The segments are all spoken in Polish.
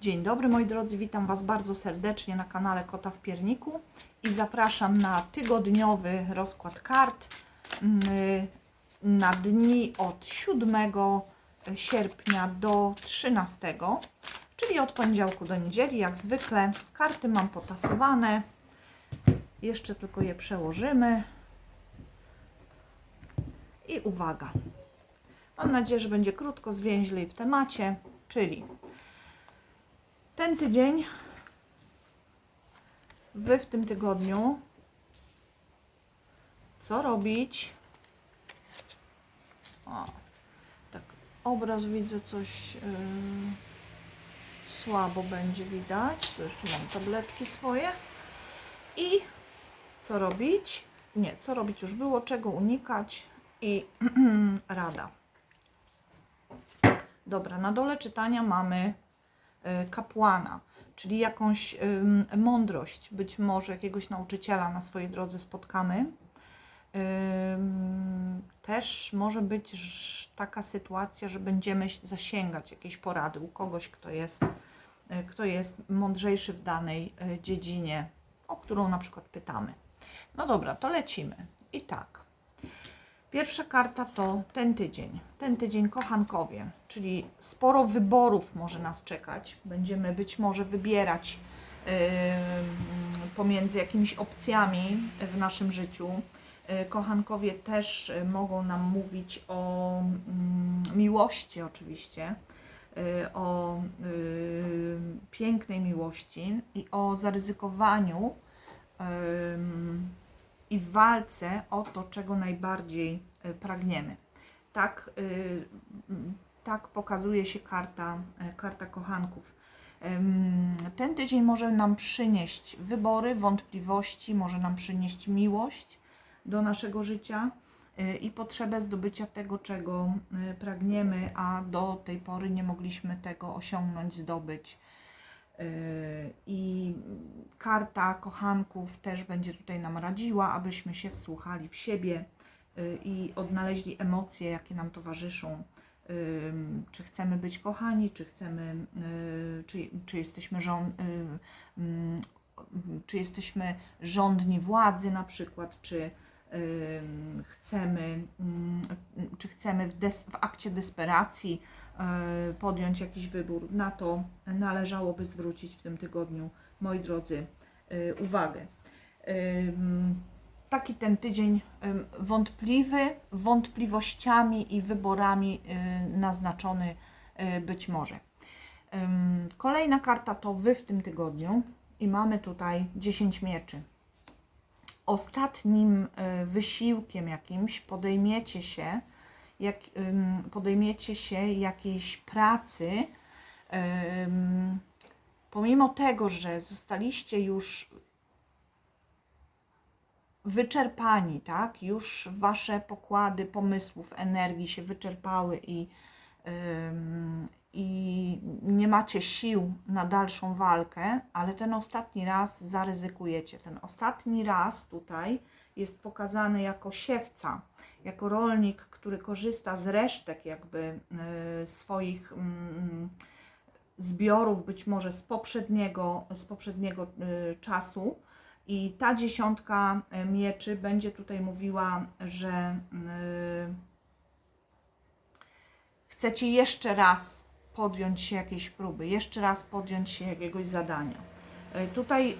Dzień dobry moi drodzy, witam Was bardzo serdecznie na kanale Kota w Pierniku i zapraszam na tygodniowy rozkład kart mm, na dni od 7 sierpnia do 13, czyli od poniedziałku do niedzieli, jak zwykle. Karty mam potasowane, jeszcze tylko je przełożymy. I uwaga, mam nadzieję, że będzie krótko, zwięźle w temacie, czyli ten tydzień, wy w tym tygodniu, co robić? O, tak, obraz widzę coś yy, słabo będzie widać. Tu jeszcze mam tabletki swoje. I co robić? Nie, co robić już było, czego unikać i rada. Dobra, na dole czytania mamy kapłana, czyli jakąś mądrość, być może jakiegoś nauczyciela na swojej drodze spotkamy. Też może być taka sytuacja, że będziemy zasięgać jakiejś porady u kogoś, kto jest, y, kto jest mądrzejszy w danej y, dziedzinie, o którą na przykład pytamy. No dobra, to lecimy. I tak. Pierwsza karta to ten tydzień. Ten tydzień kochankowie, czyli sporo wyborów może nas czekać. Będziemy być może wybierać ym, pomiędzy jakimiś opcjami w naszym życiu. Y, Kochankowie też y, mogą nam mówić o mm, miłości, oczywiście, y, o y, pięknej miłości i o zaryzykowaniu ym, i w walce o to, czego najbardziej y, pragniemy. Tak, y, m, tak pokazuje się karta, y, karta kochanków. Ten tydzień może nam przynieść wybory, wątpliwości, może nam przynieść miłość do naszego życia i potrzebę zdobycia tego, czego pragniemy, a do tej pory nie mogliśmy tego osiągnąć, zdobyć. Karta kochanków też będzie tutaj nam radziła, abyśmy się wsłuchali w siebie y, i odnaleźli emocje, jakie nam towarzyszą. Czy chcemy być kochani, czy chcemy, y, czy, czy jesteśmy żon, y, czy jesteśmy rządni władzy na przykład, czy chcemy, czy chcemy w, des, w akcie desperacji podjąć jakiś wybór. Na to należałoby zwrócić w tym tygodniu, moi drodzy, y, uwagę. Taki ten tydzień wątpliwy, wątpliwościami i wyborami y, naznaczony y, być może. Kolejna karta to Wy w tym tygodniu i mamy tutaj 10 mieczy. Ostatnim wysiłkiem jakimś podejmiecie się, jak, podejmiecie się jakiejś pracy, pomimo tego, że zostaliście już wyczerpani, tak? Już wasze pokłady pomysłów, energii się wyczerpały i, ym, i nie macie sił na dalszą walkę, ale ten ostatni raz zaryzykujecie. Ten ostatni raz tutaj jest pokazany jako siewca, jako rolnik, który korzysta z resztek jakby y, swoich mm, zbiorów, być może z poprzedniego, z poprzedniego y, czasu. I ta dziesiątka y, mieczy będzie tutaj mówiła, że y, chcecie jeszcze raz podjąć się jakiejś próby, jeszcze raz podjąć się jakiegoś zadania. Tutaj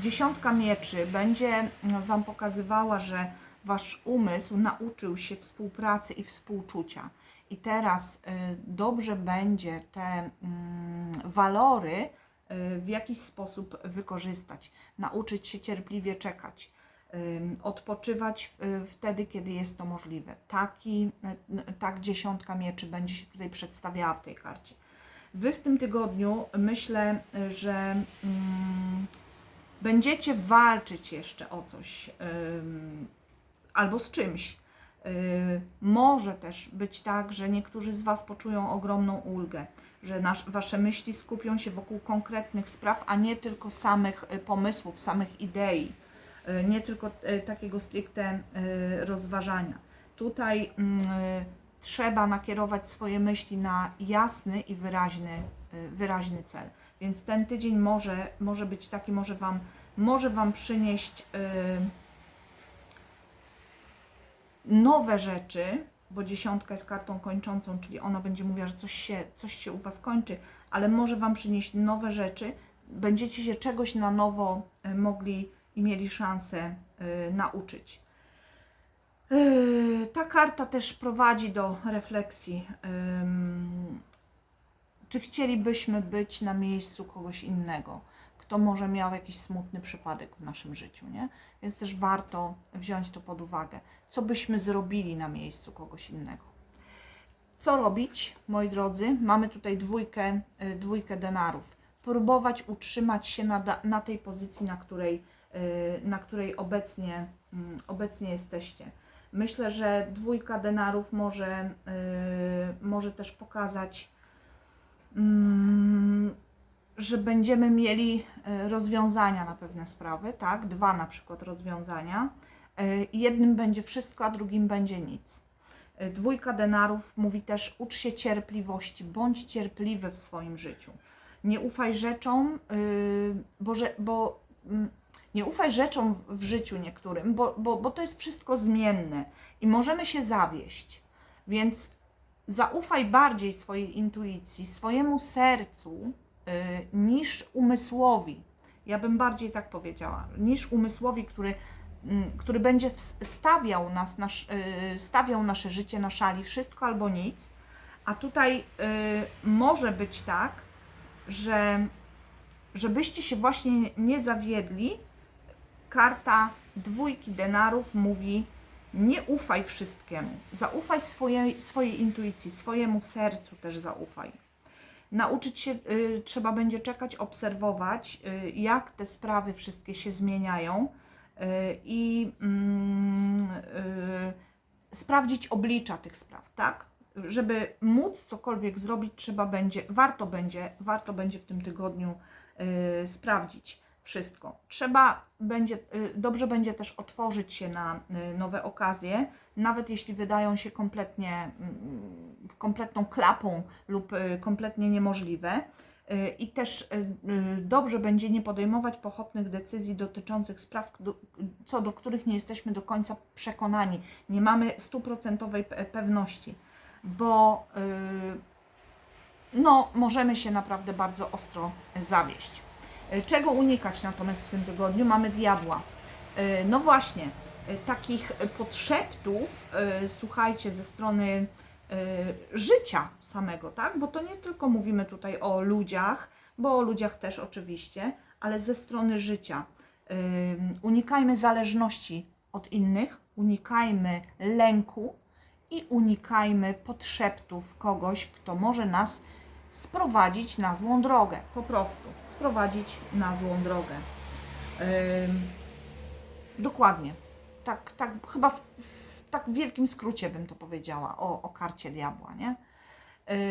dziesiątka mieczy będzie Wam pokazywała, że Wasz umysł nauczył się współpracy i współczucia. I teraz y, dobrze będzie te mm, walory y, w jakiś sposób wykorzystać, nauczyć się cierpliwie czekać, odpoczywać wtedy, kiedy jest to możliwe. Taki, y, tak dziesiątka mieczy będzie się tutaj przedstawiała w tej karcie. Wy w tym tygodniu myślę, że mm, będziecie walczyć jeszcze o coś albo z czymś. Y, Może też być tak, że niektórzy z Was poczują ogromną ulgę, że nasz, Wasze myśli skupią się wokół konkretnych spraw, a nie tylko samych y, pomysłów, samych idei, y, nie tylko takiego stricte rozważania. Tutaj trzeba nakierować swoje myśli na jasny i wyraźny wyraźny cel. Więc ten tydzień może, może być taki, może Wam, może wam przynieść y, nowe rzeczy, bo dziesiątka jest kartą kończącą, czyli ona będzie mówiła, że coś się, coś się u Was kończy, ale może Wam przynieść nowe rzeczy. Będziecie się czegoś na nowo y, mogli i mieli szansę y, nauczyć. Yy, Ta karta też prowadzi do refleksji. Czy chcielibyśmy być na miejscu kogoś innego, kto może miał jakiś smutny przypadek w naszym życiu, nie? Więc też warto wziąć to pod uwagę. Co byśmy zrobili na miejscu kogoś innego? Co robić, moi drodzy? Mamy tutaj dwójkę, y, dwójkę denarów. Próbować utrzymać się na, na tej pozycji, na której, y, na której obecnie, mm, obecnie jesteście. Myślę, że dwójka denarów może, y, może też pokazać, mm, że będziemy mieli y, rozwiązania na pewne sprawy, tak? Dwa na przykład rozwiązania. Y, Jednym będzie wszystko, a drugim będzie nic. Y, Dwójka denarów mówi też ucz się cierpliwości, bądź cierpliwy w swoim życiu. Nie ufaj rzeczom, bo, że, bo mm, nie ufaj rzeczom w życiu niektórym, bo, bo, bo to jest wszystko zmienne i możemy się zawieść. Więc zaufaj bardziej swojej intuicji, swojemu sercu niż umysłowi. Ja bym bardziej tak powiedziała, niż umysłowi, który, mm, który będzie stawiał, nas, nasz, y, stawiał nasze życie na szali, wszystko albo nic. A tutaj y, może być tak, że żebyście się właśnie nie zawiedli, karta dwójki denarów mówi: nie ufaj wszystkiemu. Zaufaj swojej, swojej intuicji, swojemu sercu też zaufaj. Nauczyć się y, trzeba będzie czekać, obserwować, y, jak te sprawy wszystkie się zmieniają y, i mm, y, sprawdzić oblicza tych spraw, tak? Żeby móc cokolwiek zrobić, trzeba będzie, warto będzie, warto będzie w tym tygodniu y, sprawdzić wszystko. Trzeba będzie, y, dobrze będzie też otworzyć się na y, nowe okazje, nawet jeśli wydają się kompletnie, mm, kompletną klapą lub y, kompletnie niemożliwe. I też dobrze będzie nie podejmować pochopnych decyzji dotyczących spraw, co do których nie jesteśmy do końca przekonani. Nie mamy stuprocentowej pe- pewności, bo no, możemy się naprawdę bardzo ostro zawieść. Y, Czego unikać natomiast w tym tygodniu? Mamy diabła. Y, No właśnie, y, takich podszeptów, słuchajcie, ze strony życia samego, tak? Bo to nie tylko mówimy tutaj o ludziach, bo o ludziach też oczywiście, ale ze strony życia. Unikajmy zależności od innych, unikajmy lęku i unikajmy podszeptów kogoś, kto może nas sprowadzić na złą drogę. Po prostu sprowadzić na złą drogę. Ym, dokładnie. Tak, tak chyba w, w tak w wielkim skrócie bym to powiedziała o, o karcie diabła, nie?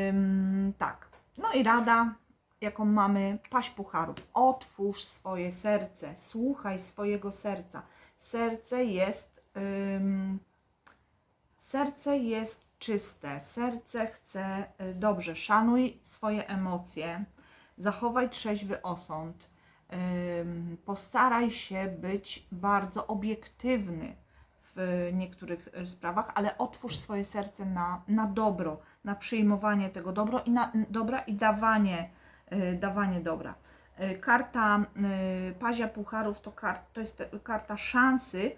Ym, tak. No i rada, jaką mamy, paść pucharów. Otwórz swoje serce, słuchaj swojego serca. Serce jest. Ym, serce jest czyste, serce chce y, dobrze. Szanuj swoje emocje, zachowaj trzeźwy osąd. Postaraj się być bardzo obiektywny w niektórych y, sprawach, ale otwórz swoje serce na, na dobro, na przyjmowanie tego dobro i na, dobra i dawanie, y, dawanie dobra. Karta Pazia Pucharów to, kart, to jest karta szansy,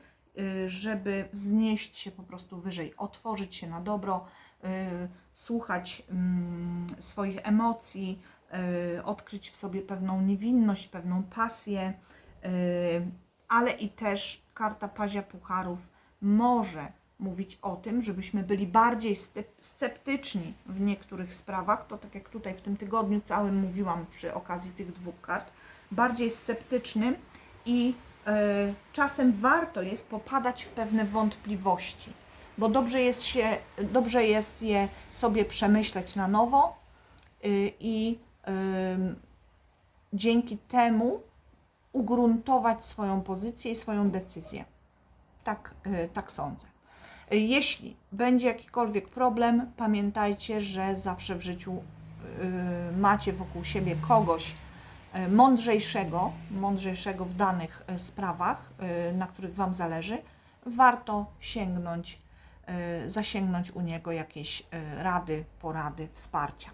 żeby wznieść się po prostu wyżej, otworzyć się na dobro, y, słuchać mm, swoich emocji, y, odkryć w sobie pewną niewinność, pewną pasję, y, ale i też karta Pazia Pucharów może mówić o tym, żebyśmy byli bardziej sce- sceptyczni w niektórych sprawach, to tak jak tutaj w tym tygodniu całym mówiłam przy okazji tych dwóch kart, bardziej sceptycznym i czasem warto jest popadać w pewne wątpliwości, bo dobrze jest, się, dobrze jest je sobie przemyśleć na nowo y, i dzięki temu ugruntować swoją pozycję i swoją decyzję. Tak, y, tak sądzę. Y, Jeśli będzie jakikolwiek problem, pamiętajcie, że zawsze w życiu macie wokół siebie kogoś mądrzejszego, mądrzejszego w danych y, sprawach, y, na których Wam zależy, warto sięgnąć, zasięgnąć u niego jakiejś y, rady, porady, wsparcia.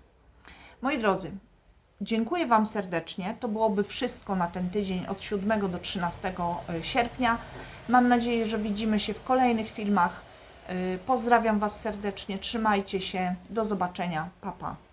Moi drodzy, dziękuję Wam serdecznie. To byłoby wszystko na ten tydzień od 7 do 13 sierpnia. Mam nadzieję, że widzimy się w kolejnych filmach. Pozdrawiam Was serdecznie, trzymajcie się, do zobaczenia, papa. Pa.